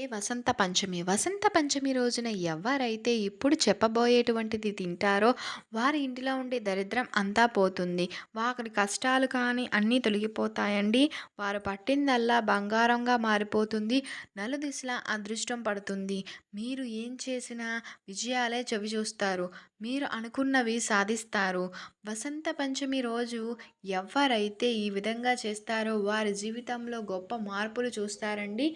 ఏ వసంత పంచమి? వసంత పంచమి రోజున ఎవరైతే ఇప్పుడు చెప్పబోయేటువంటిది తింటారో వారి ఇంటిలో ఉండే దరిద్రం అంతా పోతుంది. వారి కష్టాలు కానీ అన్నీ తొలగిపోతాయండి. వారు పట్టిందల్లా బంగారంగా మారిపోతుంది. నలుదిశలా అదృష్టం పడుతుంది. మీరు ఏం చేసినా విజయాలే చవి చూస్తారు మీరు అనుకున్నవి సాధిస్తారు. వసంత పంచమి రోజు ఎవరైతే ఈ విధంగా చేస్తారో వారి జీవితంలో గొప్ప మార్పులు చూస్తారండి.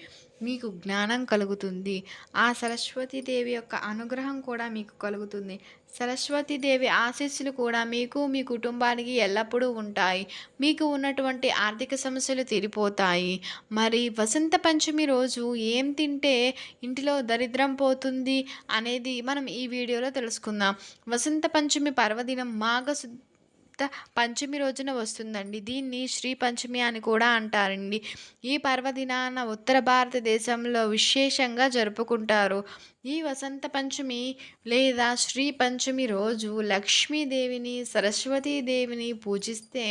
మీకు జ్ఞానం కలుగుతుంది. ఆ సరస్వతీదేవి యొక్క అనుగ్రహం కూడా మీకు కలుగుతుంది. సరస్వతీదేవి ఆశీస్సులు కూడా మీకు మీ కుటుంబానికి ఎల్లప్పుడూ ఉంటాయి. మీకు ఉన్నటువంటి ఆర్థిక సమస్యలు తీరిపోతాయి. మరి వసంత పంచమి రోజు ఏం తింటే ఇంటిలో దరిద్రం పోతుంది అనేది మనం ఈ వీడియోలో తెలుసుకుందాం. వసంత పంచమి పర్వదినం మాఘశుద్ధ పంచమి రోజున వస్తుందండి. దీన్ని శ్రీ పంచమి అని కూడా అంటారండి. ఈ పర్వదినాన ఉత్తర భారతదేశంలో విశేషంగా జరుపుకుంటారు. ఈ వసంత పంచమి లేదా శ్రీ పంచమి రోజు లక్ష్మీదేవిని సరస్వతీదేవిని పూజిస్తే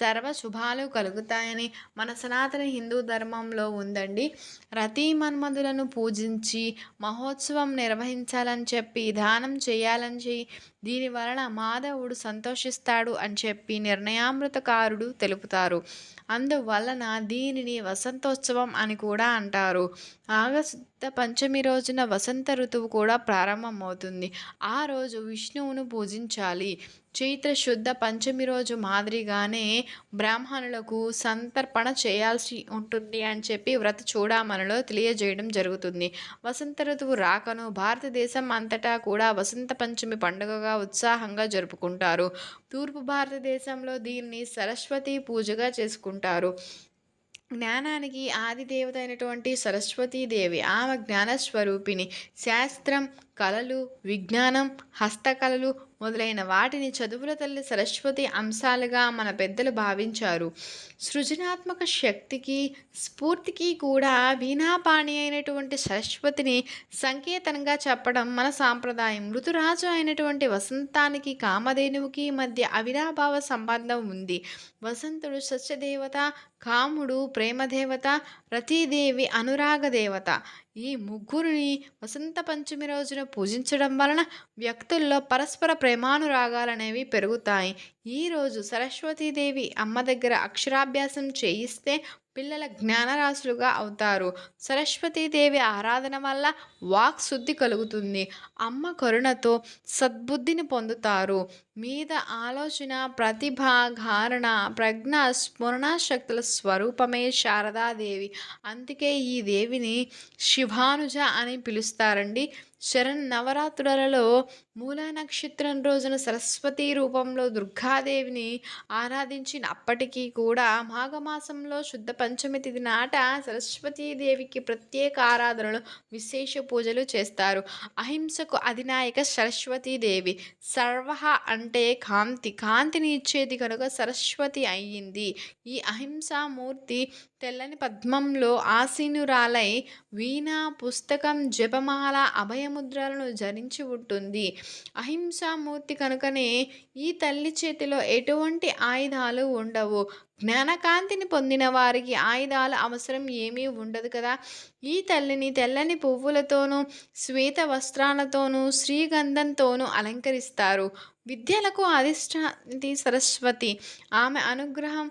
సర్వ శుభాలు కలుగుతాయని మన సనాతన హిందూ ధర్మంలో ఉందండి. రతీ మన్మధులను పూజించి మహోత్సవం నిర్వహించాలని చెప్పి దానం చేయాలని చెప్పి దీని వలన మాధవుడు సంతోషిస్తాడు అని చెప్పి నిర్ణయామృతకారుడు తెలుపుతారు. అందువలన దీనిని వసంతోత్సవం అని కూడా అంటారు. ఆగస్టు పంచమి రోజున వసంత ఋతువు కూడా ప్రారంభమవుతుంది. ఆ రోజు విష్ణువును పూజించాలి. చైత్ర శుద్ధ పంచమి రోజు మాదిరిగానే బ్రాహ్మణులకు సంతర్పణ చేయాల్సి ఉంటుంది అని చెప్పి వ్రత చూడమనలో తెలియజేయడం జరుగుతుంది. వసంత ఋతువు రాకను భారతదేశం అంతటా కూడా వసంత పంచమి పండుగగా ఉత్సాహంగా జరుపుకుంటారు. తూర్పు భారతదేశంలో దీన్ని సరస్వతి పూజగా చేసుకుంటారు. జ్ఞానానికి ఆది దేవత అయినటువంటి సరస్వతీదేవి ఆమె జ్ఞానస్వరూపిణి. శాస్త్రం కళలు విజ్ఞానం హస్తకళలు మొదలైన వాటిని చదువుల తల్లి సరస్వతి అంశాలుగా మన పెద్దలు భావించారు. సృజనాత్మక శక్తికి స్ఫూర్తికి కూడా వీణాపాణి అయినటువంటి సరస్వతిని సంకేతంగా చెప్పడం మన సాంప్రదాయం. ఋతురాజు అయినటువంటి వసంతానికి కామధేనువుకి మధ్య అవినాభావ సంబంధం ఉంది. వసంతుడు సత్యదేవత కాముడు ప్రేమదేవత రతీదేవి అనురాగ దేవత. ఈ ముగ్గురిని వసంత పంచమి రోజున పూజించడం వలన వ్యక్తుల్లో పరస్పర ప్రేమానురాగాలనేవి పెరుగుతాయి. ఈరోజు సరస్వతీదేవి అమ్మ దగ్గర అక్షరాభ్యాసం చేయిస్తే పిల్లల జ్ఞానరాశులుగా అవుతారు. సరస్వతీదేవి ఆరాధన వల్ల వాక్ శుద్ధి కలుగుతుంది. అమ్మ కరుణతో సద్బుద్ధిని పొందుతారు. మీద ఆలోచన ప్రతిభ ధారణ ప్రజ్ఞ స్మరణశక్తుల స్వరూపమే శారదాదేవి. అందుకే ఈ దేవిని శివానుజ అని పిలుస్తారండి. శరణ్ నవరాత్రులలో మూల నక్షత్రం రోజున సరస్వతి రూపంలో దుర్గాదేవిని ఆరాధించినప్పటికీ కూడా మాఘమాసంలో శుద్ధ పంచమి తిథి నాట సరస్వతీదేవికి ప్రత్యేక ఆరాధనలు విశేష పూజలు చేస్తారు. అహింసకు అధినాయక సరస్వతీదేవి సర్వ అంటే కాంతి కాంతిని ఇచ్చేది కనుక సరస్వతి అయ్యింది. ఈ అహింసామూర్తి తెల్లని పద్మంలో ఆసీనురాలై వీణ పుస్తకం జపమాల అభయముద్రలను ధరించి ఉంటుంది అహింసామూర్తి కనుకనే ఈ తల్లి చేతిలో ఎటువంటి ఆయుధాలు ఉండవు. జ్ఞానకాంతిని పొందిన వారికి ఆయుధాల అవసరం ఏమీ ఉండదు కదా. ఈ తల్లిని తెల్లని పువ్వులతోనూ శ్వేత వస్త్రాలతోనూ శ్రీగంధంతోనూ అలంకరిస్తారు. విద్యలకు అధిష్టాంతి సరస్వతి. ఆమె అనుగ్రహం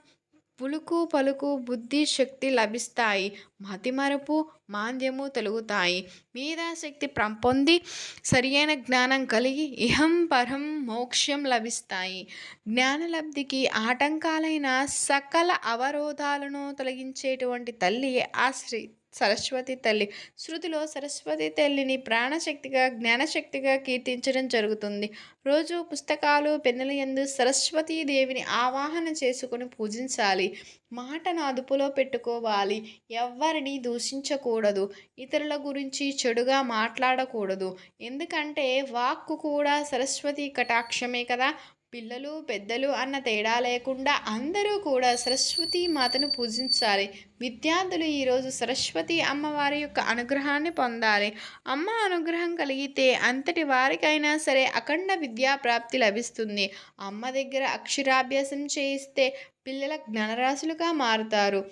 పులుకు పలుకు బుద్ధి శక్తి లభిస్తాయి. మతిమరుపు మాంద్యము తొలుగుతాయి. మేధాశక్తి పొంది సరియైన జ్ఞానం కలిగి ఇహం పరం మోక్షం లభిస్తాయి. జ్ఞానలబ్ధికి ఆటంకాలైన సకల అవరోధాలను తొలగించేటువంటి తల్లి ఆశ్రీ సరస్వతి తల్లి. శృతిలో సరస్వతి తల్లిని ప్రాణశక్తిగా జ్ఞానశక్తిగా కీర్తించడం జరుగుతుంది. రోజు పుస్తకాలు పెన్నుల ఎందు సరస్వతీదేవిని ఆవాహన చేసుకుని పూజించాలి. మాటను అదుపులో పెట్టుకోవాలి. ఎవరిని దూషించకూడదు. ఇతరుల గురించి చెడుగా మాట్లాడకూడదు. ఎందుకంటే వాక్కు కూడా సరస్వతి కటాక్షమే కదా. పిల్లలు పెద్దలు అన్న తేడా లేకుండా అందరూ కూడా సరస్వతి మాతను పూజించాలి. విద్యార్థులు ఈరోజు సరస్వతి అమ్మవారి యొక్క అనుగ్రహాన్ని పొందాలి. అమ్మ అనుగ్రహం కలిగితే అంతటి వారికైనా సరే అఖండ విద్యా ప్రాప్తి లభిస్తుంది. అమ్మ దగ్గర అక్షరాభ్యాసం చేయిస్తే పిల్లల జ్ఞానరాశులుగా మారుతారు.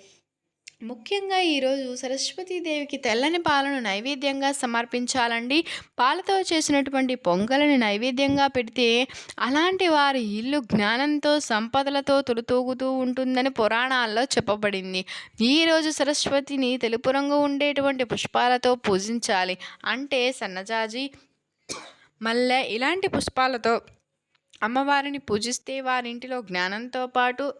ముఖ్యంగా ఈరోజు సరస్వతీదేవికి తెల్లని పాలను నైవేద్యంగా సమర్పించాలండి. పాలతో చేసినటువంటి పొంగలని నైవేద్యంగా పెడితే అలాంటి వారి ఇల్లు జ్ఞానంతో సంపదలతో తులుతూగుతూ ఉంటుందని పురాణాల్లో చెప్పబడింది. ఈరోజు సరస్వతిని తెలుపు రంగు ఉండేటువంటి పుష్పాలతో పూజించాలి. అంటే సన్నజాజి మల్లె ఇలాంటి పుష్పాలతో అమ్మవారిని పూజిస్తే వారింటిలో జ్ఞానంతో పాటు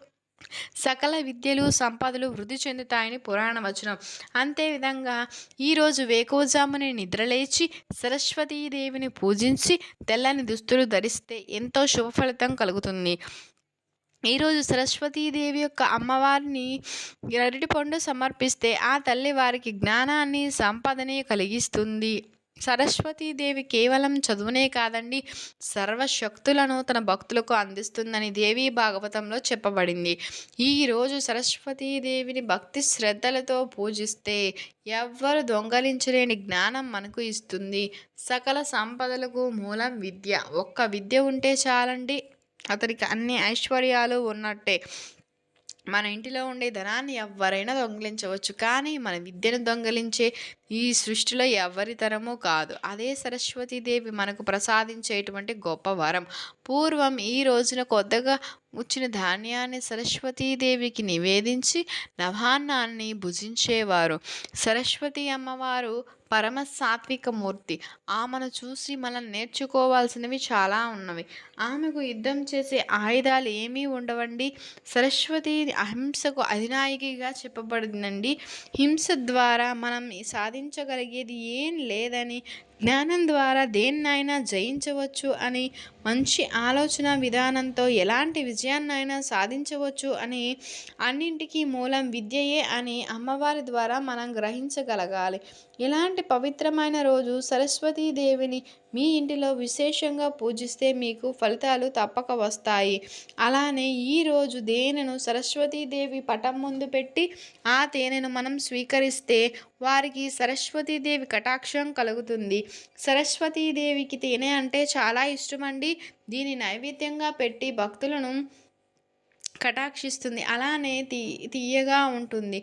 సకల విద్యలు సంపదలు వృద్ధి చెందుతాయని పురాణ వచనం. అంతేవిధంగా ఈరోజు వేకోజాముని నిద్రలేచి సరస్వతీదేవిని పూజించి తెల్లని దుస్తులు ధరిస్తే ఎంతో శుభ ఫలితం కలుగుతుంది. ఈరోజు సరస్వతీదేవి యొక్క అమ్మవారిని అరటి పండు సమర్పిస్తే ఆ తల్లి వారికి జ్ఞానాన్ని సంపదని కలిగిస్తుంది. సరస్వతీదేవి కేవలం చదువునే కాదండి సర్వశక్తులను తన భక్తులకు అందిస్తుందని దేవీ భాగవతంలో చెప్పబడింది. ఈరోజు సరస్వతీదేవిని భక్తి శ్రద్ధలతో పూజిస్తే ఎవ్వరు దొంగలించలేని జ్ఞానం మనకు ఇస్తుంది. సకల సంపదలకు మూలం విద్య. ఒక్క విద్య ఉంటే చాలండి అతనికి అన్ని ఐశ్వర్యాలు ఉన్నట్టే. మన ఇంటిలో ఉండే ధనాన్ని ఎవరైనా దొంగిలించవచ్చు కానీ మన విద్యను దొంగిలించే ఈ సృష్టిలో ఎవరి తరము కాదు. అదే సరస్వతీదేవి మనకు ప్రసాదించేటువంటి గొప్ప వరం. పూర్వం ఈ రోజున కొత్తగా వచ్చిన ధాన్యాన్ని సరస్వతీదేవికి నివేదించి నవాన్నాన్ని భుజించేవారు. సరస్వతి అమ్మవారు పరమ సాత్విక మూర్తి. ఆమెను చూసి మనం నేర్చుకోవాల్సినవి చాలా ఉన్నవి. ఆమెకు యుద్ధం చేసే ఆయుధాలు ఏమీ ఉండవండి. సరస్వతి అహింసకు అధినాయకిగా చెప్పబడిందండి. హింస ద్వారా మనం సాధించగలిగేది ఏం లేదని జ్ఞానం ద్వారా దేన్నైనా జయించవచ్చు అని మంచి ఆలోచన విధానంతో ఎలాంటి విజయాన్నైనా సాధించవచ్చు అని అన్నింటికీ మూలం విద్యయే అని అమ్మవారి ద్వారా మనం గ్రహించగలగాలి. ఇలాంటి పవిత్రమైన రోజు సరస్వతీదేవిని మీ ఇంటిలో విశేషంగా పూజిస్తే మీకు ఫలితాలు తప్పక వస్తాయి. అలానే ఈరోజు దేనెను సరస్వతీదేవి పటం ముందు పెట్టి ఆ తేనెను మనం స్వీకరిస్తే వారికి సరస్వతీదేవి కటాక్షం కలుగుతుంది. సరస్వతీదేవికి తేనె అంటే చాలా ఇష్టమండి. దీని నైవేద్యంగా పెట్టి భక్తులను కటాక్షిస్తుంది. అలానే తీ తీయగా ఉంటుంది.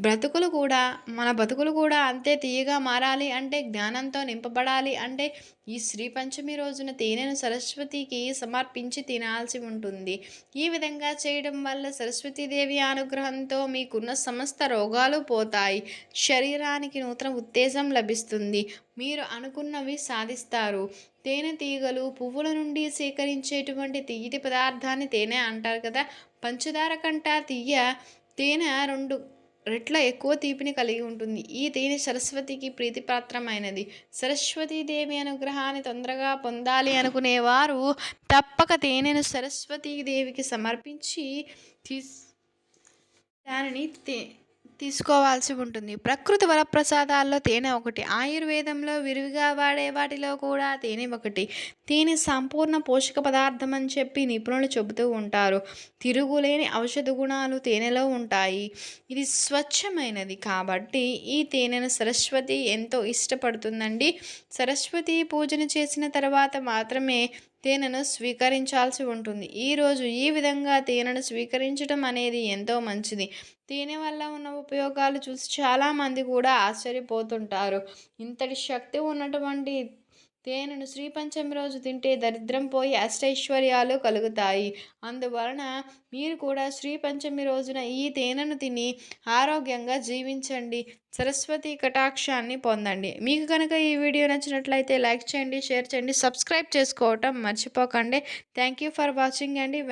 బ్రతుకులు కూడా మన బతుకులు కూడా అంతే తీయగా మారాలి అంటే జ్ఞానంతో నింపబడాలి అంటే ఈ శ్రీ పంచమి రోజున తేనెను సరస్వతికి సమర్పించి తినాల్సి ఉంటుంది. ఈ విధంగా చేయడం వల్ల సరస్వతీదేవి అనుగ్రహంతో మీకున్న సమస్త రోగాలు పోతాయి. శరీరానికి నూతన ఉత్తేజం లభిస్తుంది. మీరు అనుకున్నవి సాధిస్తారు. తేనె తీగలు పువ్వుల నుండి సేకరించేటువంటి తీయటి పదార్థాన్ని తేనె అంటారు కదా. పంచదార కంట తీయ తేనె రెండు రెట్ల ఎక్కువ తీపిని కలిగి ఉంటుంది. ఈ తేనె సరస్వతికి ప్రీతిపాత్రమైనది. సరస్వతీదేవి అనుగ్రహాన్ని తొందరగా పొందాలి అనుకునేవారు తప్పక తేనెను సరస్వతీదేవికి సమర్పించి తీ దానిని తే తీసుకోవాల్సి ఉంటుంది. ప్రకృతి వరప్రసాదాల్లో తేనె ఒకటి ఆయుర్వేదంలో విరివిగా వాడే వాటిలో కూడా తేనె ఒకటి. తేనె సంపూర్ణ పోషక పదార్థం అని చెప్పి నిపుణులు చెబుతూ ఉంటారు. తిరుగులేని ఔషధ గుణాలు తేనెలో ఉంటాయి. ఇది స్వచ్ఛమైనది కాబట్టి ఈ తేనెను సరస్వతి ఎంతో ఇష్టపడుతుందండి. సరస్వతి పూజను చేసిన తర్వాత మాత్రమే తేనెను స్వీకరించాల్సి ఉంటుంది. ఈరోజు ఈ విధంగా తేనెను స్వీకరించడం అనేది ఎంతో మంచిది. తేనె వల్ల ఉన్న ఉపయోగాలు చూసి చాలామంది కూడా ఆశ్చర్యపోతుంటారు. ఇంతటి శక్తి ఉన్నటువంటి తేనెను శ్రీ పంచమి రోజు తింటే దరిద్రం పోయి అష్టైశ్వర్యాలు కలుగుతాయి. అందువలన మీరు కూడా శ్రీ పంచమి రోజున ఈ తేనెను తిని ఆరోగ్యంగా జీవించండి. సరస్వతి కటాక్షాన్ని పొందండి. మీకు కనుక ఈ వీడియో నచ్చినట్లయితే లైక్ చేయండి షేర్ చేయండి సబ్స్క్రైబ్ చేసుకోవటం మర్చిపోకండి. థ్యాంక్ యూ ఫర్ వాచింగ్ అండి.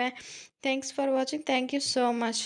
Thanks for watching. Thank you so much.